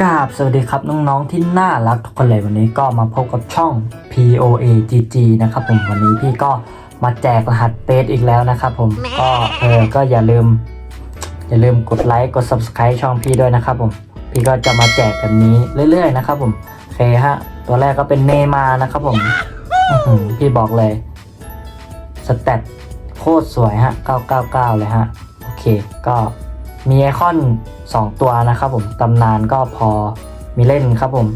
กราบสวัสดีครับน้องๆที่น่ารักทุกคนเลยวันนี้ก็มาพบกับช่อง POA GG นะครับผมวันนี้พี่ก็มาแจกรหัสเปซอีกแล้วนะครับผมก็เออก็อย่าลืม อย่าลืมกดไลค์กด Subscribe ช่องพี่ด้วยนะครับผมพี่ก็จะมาแจกแบบนี้เรื่อยๆนะครับผมโอเคฮะตัวแรกก็เป็นเนมานะครับผมอื้อหือพี่บอกเลยสแตทโคตรสวยฮะ 999 เลยฮะโอเคก็ มีไอคอน 2 ตัวนะครับผมตำนานก็พอมีเล่นครับผม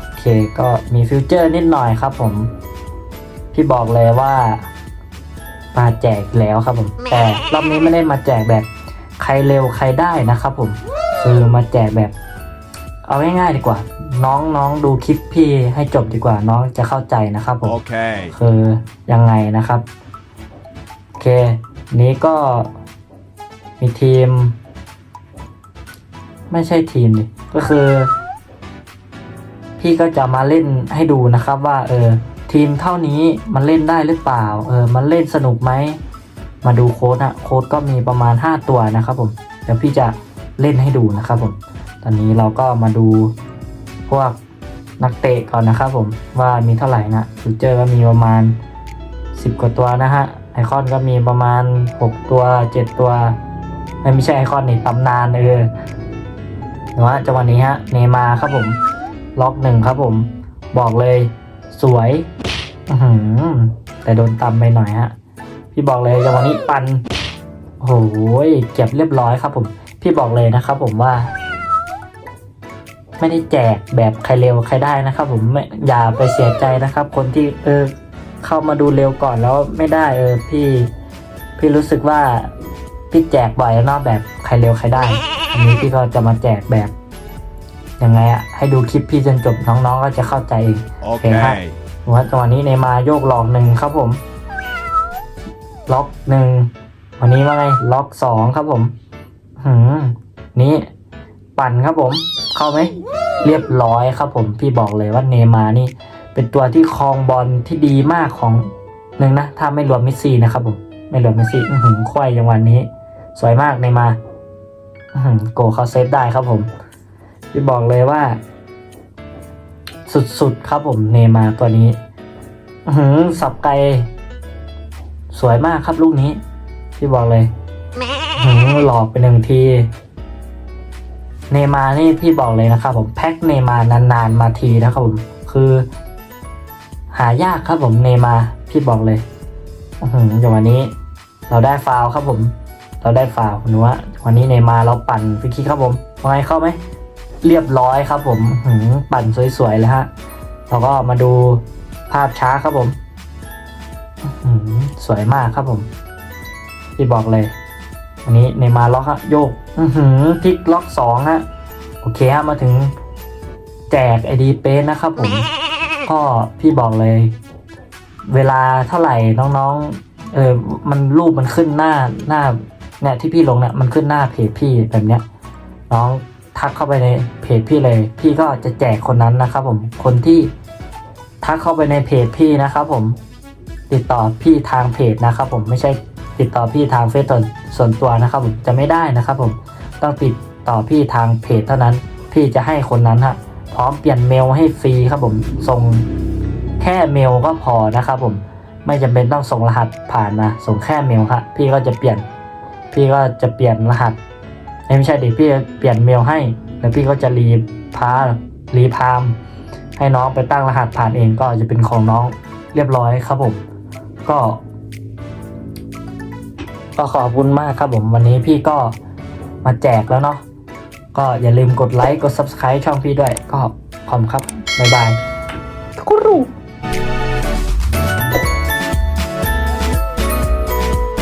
โอเคก็มีฟิวเจอร์นิดหน่อยครับผมพี่บอกเลยว่ามาแจกแล้วครับผม แต่รอบนี้ไม่ได้มาแจกแบบใครเร็วใครได้นะครับผม คือมาแจกแบบ เอาง่ายๆดีกว่า น้องน้องดูคลิปพี่ให้จบดีกว่าน้องจะเข้าใจนะครับผม Okay. คือยังไงนะครับโอเค นี้ก็มีทีม ไม่ใช่ทีมดิก็คือ พี่ก็จะมาเล่นให้ดูนะครับว่าเออทีมเท่านี้มันเล่นได้หรือเปล่า เออ มันเล่นสนุกไหม มาดูโค้ดอะโค้ดก็มีประมาณ 5 ตัวนะครับผม เดี๋ยวพี่จะเล่นให้ดูนะครับผม ตอนนี้เราก็มาดูพวกนักเตะก่อนนะครับผม ว่ามีเท่าไหร่นะฟิวเจอร์ก็มีประมาณ 10 กว่าตัวนะฮะ ไอคอนก็มีประมาณ 6 ตัว 7 ตัว ไม่ใช่ไอคอนนี่ตำนานเออ แต่ว่าจังหวะนี้ฮะเนมาครับผม ล็อกหนึ่งครับผม บอกเลยสวยอืแต่โดนตำไปหน่อยฮะ พี่บอกเลยจังหวะนี้ปันโอ้โหเก็บเรียบร้อยครับผม พี่บอกเลยนะครับผมว่า ไม่ได้แจกแบบใครเร็วใครได้นะครับผมไม่อย่าไปเสียใจนะครับ คนที่เออเข้ามาดูเร็วก่อนแล้วไม่ได้เออพี่ พี่รู้สึกว่า พี่แจกบ่อยแล้วเนอกแบบใครเร็วใครได้ อันนี้พี่ก็จะมาแจกแบบยังไงอะให้ดูคลิปพี่จนจบน้องๆก็จะเข้าใจเอง Okay. ว่าจังหวะนี้เนย์มาร์โยกหลอกหนึ่งครับผม ล็อกหนึ่งวันนี้ว่าไงล็อกสองครับผมหืมนี่ปั่นครับผม เข้าไหมเรียบร้อยครับผม พี่บอกเลยว่าเนย์มาร์นี่ เป็นตัวที่ครองบอลที่ดีมากของหนึ่งนะ ถ้าไม่รวมเมสซี่นะครับผม ไม่รวมเมสซี่อื้อหือควายอย่างวันนี้ สวยมากเนมาโกเขาเซฟได้ครับผมพี่บอกเลยว่า สุดๆครับผมเนมาตัวนี้หืสับไกสวยมากครับลูกนี้ พี่บอกเลยหือหลอกไปหนึ่งทีเนมานี่พี่บอกเลยนะครับผมแพ็คเนมานานๆมาทีนะครับผมคือ หายากครับผมเนมาพี่บอกเลยอื้อหือจังวะนี้ เราได้ฟาวครับผม เราได้ฟาวล์หนูว่าวันนี้เนมาเราปั่นฟิกคิกครับผมว่าไงเข้าไหม เรียบร้อยครับผมหืปั่นสวยๆเลยฮะแล้วก็มาดูภาพช้าครับผมสวยมากครับผมพี่บอกเลยอันนี้ในมาล็อกฮะโยกพลิกล็อกสองฮะโอเคฮะมาถึงแจกไอดีเปสนะครับผมก็พี่บอกเลย เวลาเท่าไหร่น้องๆ เออมันรูปมันขึ้นหน้าหน้า เนี่ยที่พี่ลงเนี่ยมันขึ้นหน้าเพจพี่แบบเนี้ยน้องทักเข้าไปในเพจพี่เลย พี่ก็จะแจกคนนั้นนะครับ ผมคนที่ทักเข้าไปในเพจพี่นะครับ ผมติดต่อพี่ทางเพจนะครับ ผมไม่ใช่ติดต่อพี่ทางเฟซส่วนส่วนตัวนะครับ ผมจะไม่ได้นะครับ ผมต้องติดต่อพี่ทางเพจเท่านั้น พี่จะให้คนนั้นฮะพร้อมเปลี่ยนเมลให้ฟรีครับผมส่งแค่เมลก็พอนะครับ ผมไม่จำเป็นต้องส่งรหัสผ่านมาส่งแค่เมลครับพี่ก็จะเปลี่ยน พี่ก็จะเปลี่ยนรหัสไม่ใช่ดิพี่จะเปลี่ยนเมลให้แล้วพี่ก็จะรีพารีพาม ให้น้องไปตั้งรหัสผ่านเองก็จะเป็นของน้องเรียบร้อยครับผมก็ ก็ขอบคุณมากครับผมวันนี้พี่ก็มาแจกแล้วเนาะก็อย่าลืมกดไลค์กด subscribe ช่องพี่ด้วย ก็ขอบคุณครับ บ๊ายบายกครู